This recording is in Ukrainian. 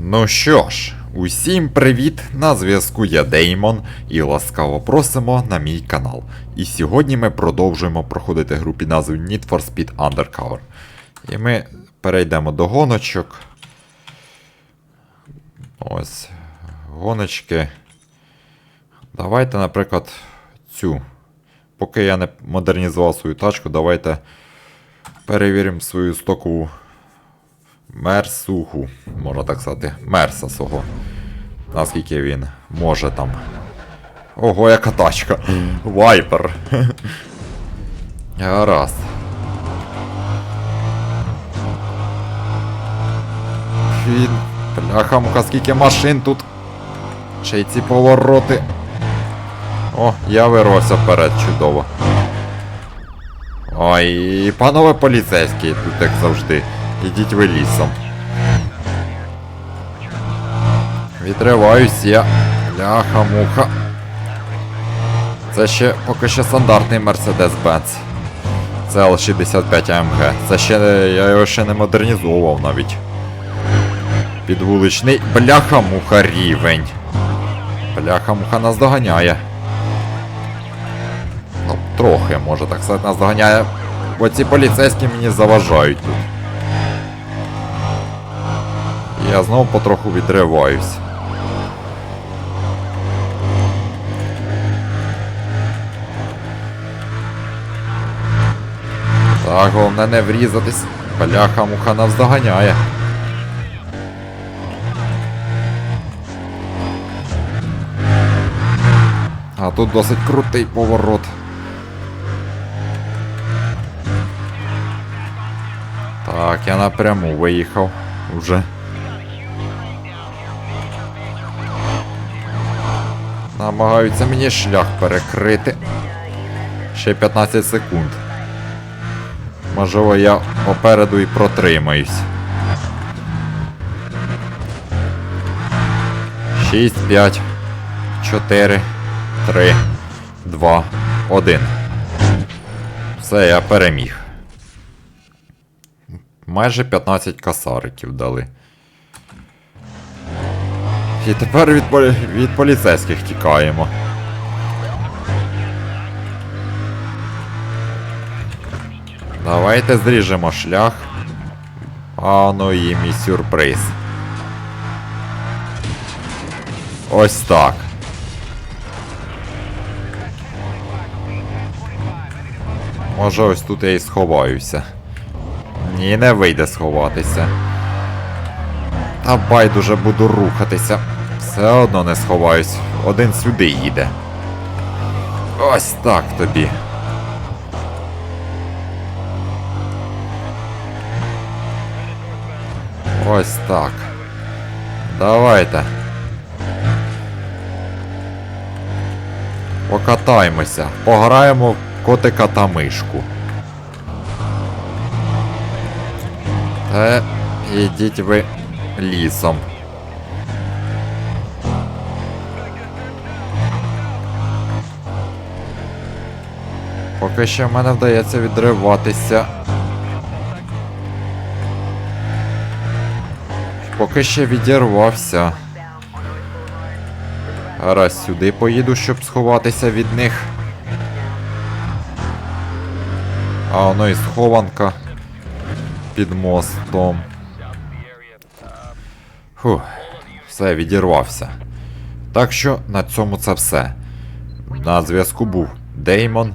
Ну що ж, усім привіт! На зв'язку я Деймон і ласкаво просимо на мій канал. І сьогодні ми продовжуємо проходити гру під назвою Need for Speed Undercover. І ми перейдемо до гоночок. Ось. Гоночки. Давайте, наприклад, цю. Поки я не модернізував свою тачку, давайте перевіримо свою стокову мерсуху, можна так сказати, мерса свого. Наскільки він може там. Ого, яка тачка. Вайпер. Гаразд. Він. Бляха, муха, скільки машин тут. Ще ці повороти. О, я вирвався вперед, чудово. Ой, панове поліцейські, тут як завжди. Ідіть ви лісом. Відриваюсь я. Ляха-муха. Це ще поки що стандартний Mercedes-Benz. Це L65 AMG. Це ще я його ще не модернізовував навіть. Підвуличний бляха-муха рівень. Бляха-муха нас доганяє. Ну, трохи, може так сказати, нас доганяє. Бо ці поліцейські мені заважають тут. Я знову потроху відриваюсь. Так, головне не врізатись. Бляха муха нас доганяє. А тут досить крутий поворот. Так, я напряму виїхав уже. Намагаються мені шлях перекрити. Ще 15 секунд. Можливо, я попереду і протримаюсь. 6, 5, 4, 3, 2, 1. Все, я переміг. Майже 15 касариків дали. І тепер від, полі... від поліцейських тікаємо. Давайте зріжемо шлях. А ну і мій сюрприз. Ось так. Може ось тут я і сховаюся. Ні, не вийде сховатися. Та байдуже буду рухатися. Все одно не сховаюсь. Один сюди їде. Ось так тобі. Ось так. Давайте. Покатаємося. Пограємо в котика та мишку. Та ідіть ви лісом. Поки що в мене вдається відриватися. Поки ще відірвався. Раз сюди поїду, щоб сховатися від них. А воно і схованка під мостом. Фух, все, відірвався. Так що на цьому це все. На зв'язку був Деймон.